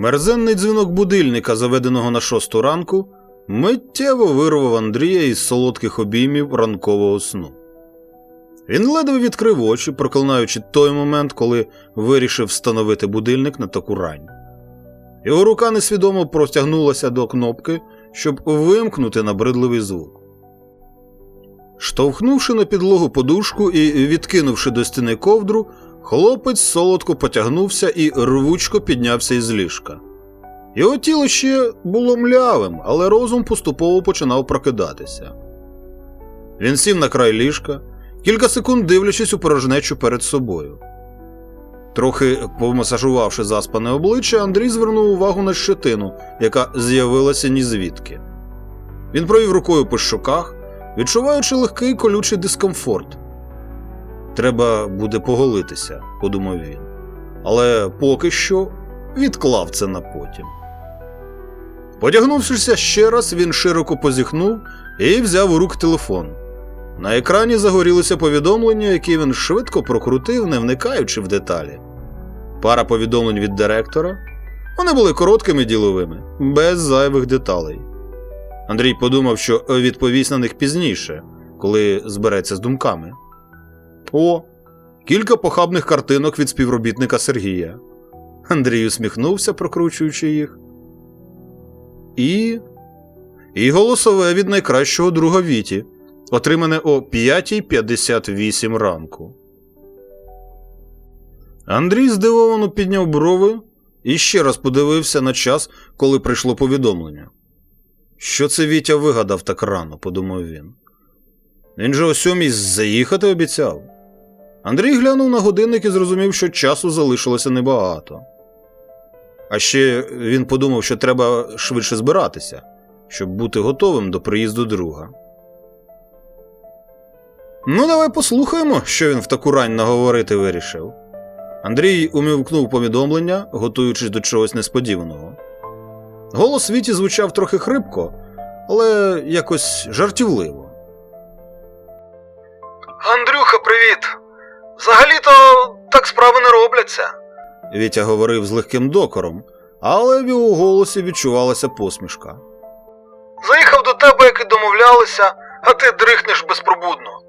Мерзенний дзвінок будильника, заведеного на шосту ранку, миттєво вирвав Андрія із солодких обіймів ранкового сну. Він ледве відкрив очі, проклинаючи той момент, коли вирішив встановити будильник на таку рань. Його рука несвідомо простягнулася до кнопки, щоб вимкнути набридливий звук. Штовхнувши на підлогу подушку і відкинувши до стіни ковдру, хлопець солодко потягнувся і рвучко піднявся із ліжка. Його тіло ще було млявим, але розум поступово починав прокидатися. Він сів на край ліжка, кілька секунд дивлячись у порожнечу перед собою. Трохи помасажувавши заспане обличчя, Андрій звернув увагу на щетину, яка з'явилася ні звідки. Він провів рукою по щоках, відчуваючи легкий колючий дискомфорт. Треба буде поголитися, подумав він. Але поки що відклав це на потім. Подягнувшися ще раз, він широко позіхнув і взяв у рук телефон. На екрані загорілися повідомлення, які він швидко прокрутив, не вникаючи в деталі. Пара повідомлень від директора. Вони були короткими діловими, без зайвих деталей. Андрій подумав, що відповість на них пізніше, коли збереться з думками. О, кілька похабних картинок від співробітника Сергія. Андрій усміхнувся, прокручуючи їх. І. І голосове від найкращого друга Віті, отримане о 5.58 ранку. Андрій здивовано підняв брови і ще раз подивився на час, коли прийшло повідомлення. Що це Вітя вигадав так рано, подумав він. Він же о сьомій заїхати обіцяв. Андрій глянув на годинник і зрозумів, що часу залишилося небагато. А ще він подумав, що треба швидше збиратися, щоб бути готовим до приїзду друга. Ну, давай послухаємо, що він в таку рань наговорити вирішив. Андрій умівкнув повідомлення, готуючись до чогось несподіваного. Голос Віті звучав трохи хрипко, але якось жартівливо. Андрюха, привіт. Взагалі-то так справи не робляться. Вітя говорив з легким докором, але в його голосі відчувалася посмішка. Заїхав до тебе, як і домовлялися, а ти дрихнеш безпробудно.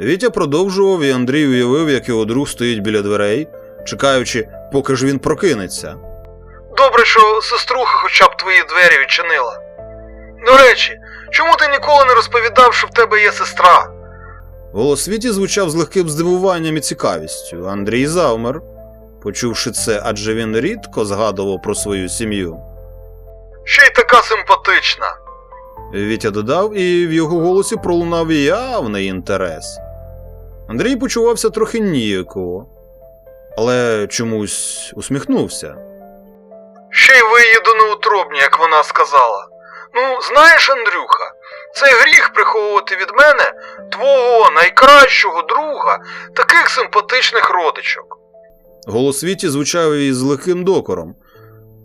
Вітя продовжував, і Андрій уявив, як його друг стоїть біля дверей, чекаючи, поки ж він прокинеться. Добре, що сеструха хоча б твої двері відчинила. До речі, чому ти ніколи не розповідав, що в тебе є сестра? Голос Віті звучав з легким здивуванням і цікавістю. Андрій завмер, почувши це, адже він рідко згадував про свою сім'ю. Ще й така симпатична. Вітя додав, і в його голосі пролунав явний інтерес. Андрій почувався трохи ніяково, але чомусь усміхнувся. Ще й виїду неутробні, як вона сказала. Ну, знаєш, Андрюха, це гріх приховувати від мене твого найкращого друга, таких симпатичних родичок. Голос Віті звучав із легким докором,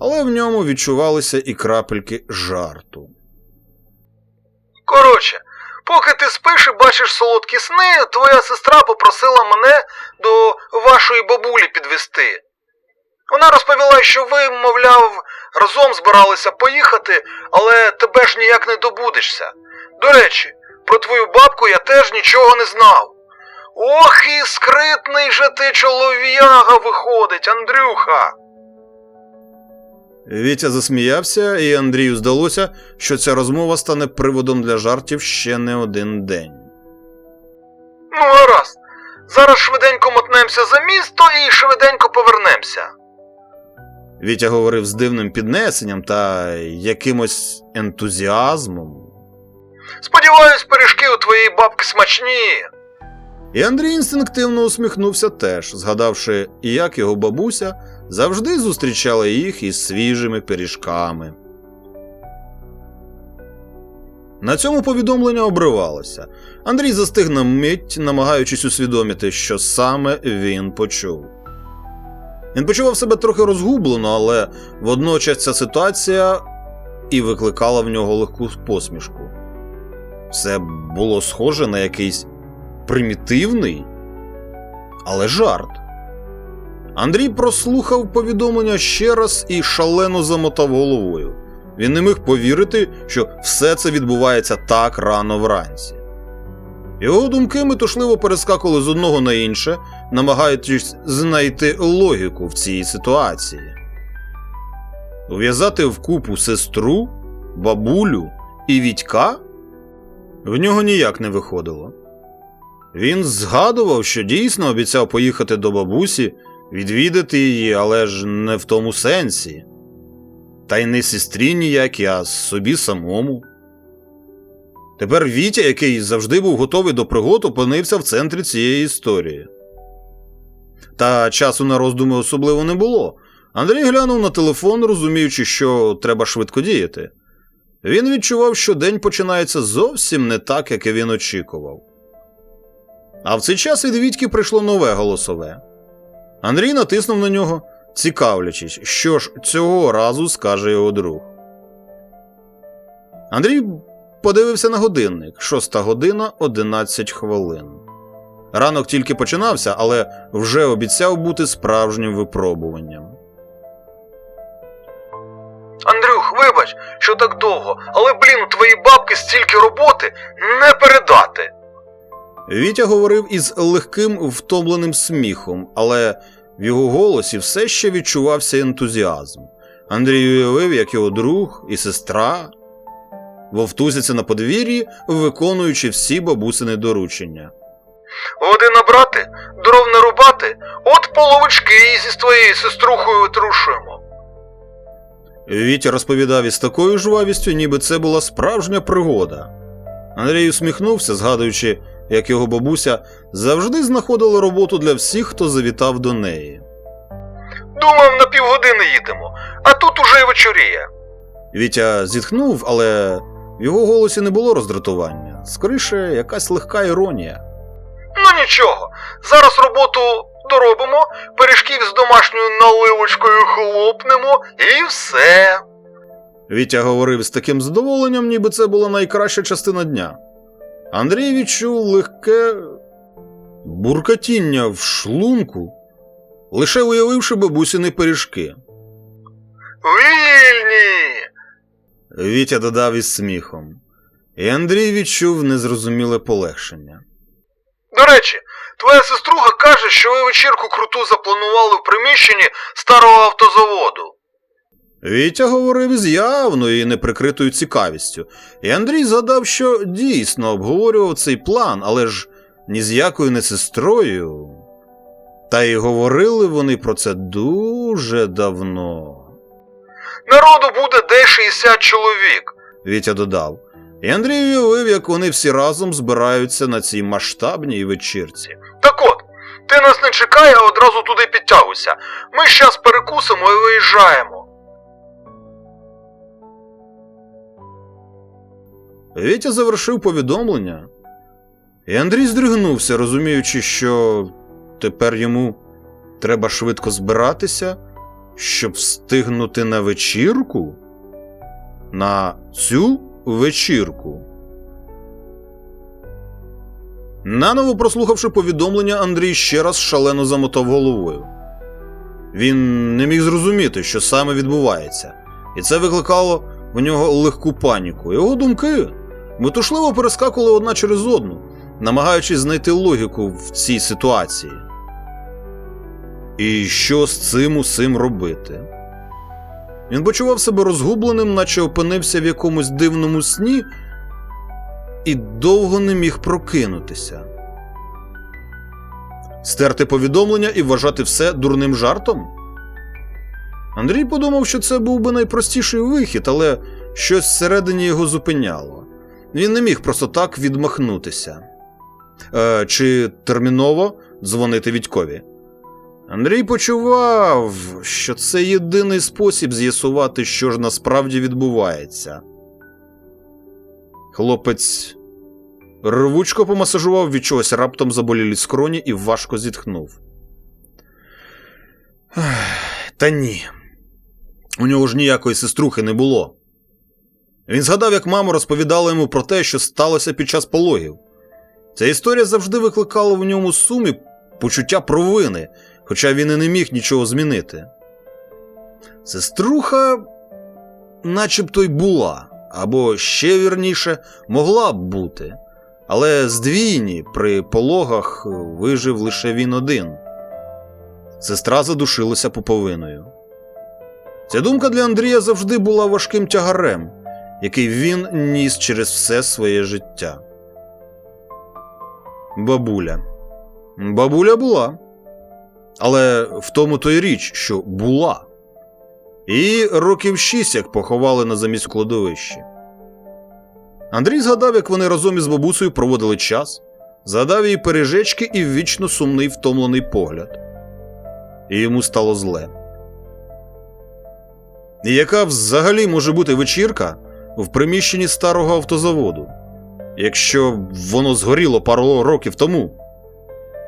але в ньому відчувалися і крапельки жарту. Коротше, поки ти спиш і бачиш солодкі сни, твоя сестра попросила мене до вашої бабулі підвести. Вона розповіла, що ви, мовляв, разом збиралися поїхати, але тебе ж ніяк не добудешся. До речі, про твою бабку я теж нічого не знав. Ох, і скритний же ти чолов'яга виходить, Андрюха. Вітя засміявся, і Андрію здалося, що ця розмова стане приводом для жартів ще не один день. Ну, гаразд. Зараз швиденько мотнемося за місто і швиденько повернемося. Вітя говорив з дивним піднесенням та якимось ентузіазмом. Сподіваюсь, пиріжки у твоєї бабки смачні. І Андрій інстинктивно усміхнувся теж, згадавши, як його бабуся завжди зустрічала їх із свіжими пиріжками. На цьому повідомлення обривалося. Андрій застиг на мить, намагаючись усвідомити, що саме він почув. Він почував себе трохи розгублено, але водночас ця ситуація і викликала в нього легку посмішку. Це було схоже на якийсь примітивний, але жарт. Андрій прослухав повідомлення ще раз і шалено замотав головою. Він не міг повірити, що все це відбувається так рано вранці. Його думки метушливо перескакували з одного на інше, намагаючись знайти логіку в цій ситуації. Ув'язати вкупу сестру, бабулю і Вітька в нього ніяк не виходило. Він згадував, що дійсно обіцяв поїхати до бабусі, відвідати її, але ж не в тому сенсі. Та й не сестрі ніякій, а собі самому. Тепер Вітя, який завжди був готовий до пригод, опинився в центрі цієї історії. Та часу на роздуми особливо не було. Андрій глянув на телефон, розуміючи, що треба швидко діяти. Він відчував, що день починається зовсім не так, як він очікував. А в цей час від Вітьки прийшло нове голосове. Андрій натиснув на нього, цікавлячись, що ж цього разу скаже його друг. Андрій подивився на годинник шоста година 11 хвилин. Ранок тільки починався, але вже обіцяв бути справжнім випробуванням. Андрюх, вибач, що так довго, але блін, у твоїй бабки стільки роботи не передати. Вітя говорив із легким втомленим сміхом, але в його голосі все ще відчувався ентузіазм. Андрій уявив, як його друг і сестра вовтузяться на подвір'ї, виконуючи всі бабусини доручення. Води набрати, дров нарубати, от половички і зі твоєю сеструхою трушуємо. Вітя розповідав із такою жвавістю, ніби це була справжня пригода. Андрій усміхнувся, згадуючи, як його бабуся завжди знаходила роботу для всіх, хто завітав до неї. Думав, на півгодини їдемо, а тут уже й вечоріє. Вітя зітхнув, але в його голосі не було роздратування, скоріше, якась легка іронія. Ну нічого, зараз роботу доробимо, пиріжків з домашньою наливочкою хлопнемо і все. Вітя говорив з таким задоволенням, ніби це була найкраща частина дня. Андрій відчув легке буркатіння в шлунку, лише уявивши бабусіни пиріжки. Вільні! Вітя додав із сміхом, і Андрій відчув незрозуміле полегшення. До речі, твоя сеструха каже, що ви вечірку круту запланували в приміщенні старого автозаводу. Вітя говорив з явною і неприкритою цікавістю, і Андрій згадав, що дійсно обговорював цей план, але ж ні з якою не сестрою. Та й говорили вони про це дуже давно. Народу буде де 60 чоловік. Вітя додав. І Андрій уявив, як вони всі разом збираються на цій масштабній вечірці. Так от, ти нас не чекай, а одразу туди підтягуйся. Ми щас перекусимо і виїжджаємо. Вітя завершив повідомлення, і Андрій здригнувся, розуміючи, що тепер йому треба швидко збиратися, щоб встигнути на вечірку? На цю вечірку. Наново прослухавши повідомлення, Андрій ще раз шалено замотав головою. Він не міг зрозуміти, що саме відбувається, і це викликало в нього легку паніку. Його думки метушливо перескакували одна через одну, намагаючись знайти логіку в цій ситуації. І що з цим усім робити? Він почував себе розгубленим, наче опинився в якомусь дивному сні, і довго не міг прокинутися. Стерти повідомлення і вважати все дурним жартом? Андрій подумав, що це був би найпростіший вихід, але щось всередині його зупиняло. Він не міг просто так відмахнутися. Е, чи терміново дзвонити Відькові. Андрій почував, що це єдиний спосіб з'ясувати, що ж насправді відбувається. Хлопець рвучко помасажував від чогось раптом заболілі скроні і важко зітхнув. Та ні. У нього ж ніякої сеструхи не було. Він згадав, як мама розповідала йому про те, що сталося під час пологів. Ця історія завжди викликала в ньому сум і почуття провини, хоча він і не міг нічого змінити. Сеструха, начебто й була, або ще вірніше, могла б бути, але здвійні при пологах вижив лише він один. Сестра задушилася поповиною. Ця думка для Андрія завжди була важким тягарем, який він ніс через все своє життя. Бабуля. Бабуля була. Але в тому то й річ, що була. І років шість як поховали на замість кладовищі. Андрій згадав, як вони разом із бабусею проводили час, згадав її пережечки і вічно сумний втомлений погляд. І йому стало зле. І яка взагалі може бути вечірка в приміщенні старого автозаводу, якщо воно згоріло пару років тому?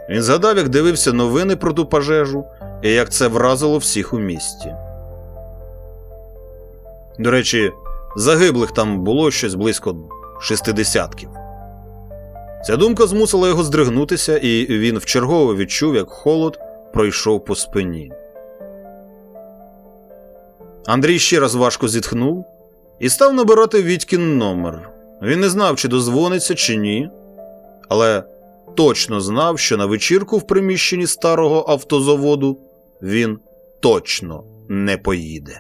Він згадав, як дивився новини про ту пожежу і як це вразило всіх у місті. До речі, загиблих там було щось близько шестидесятків. Ця думка змусила його здригнутися, і він вчергово відчув, як холод пройшов по спині. Андрій ще раз важко зітхнув і став набирати Вітькін номер. Він не знав, чи дозвониться, чи ні, але точно знав, що на вечірку в приміщенні старого автозаводу він точно не поїде.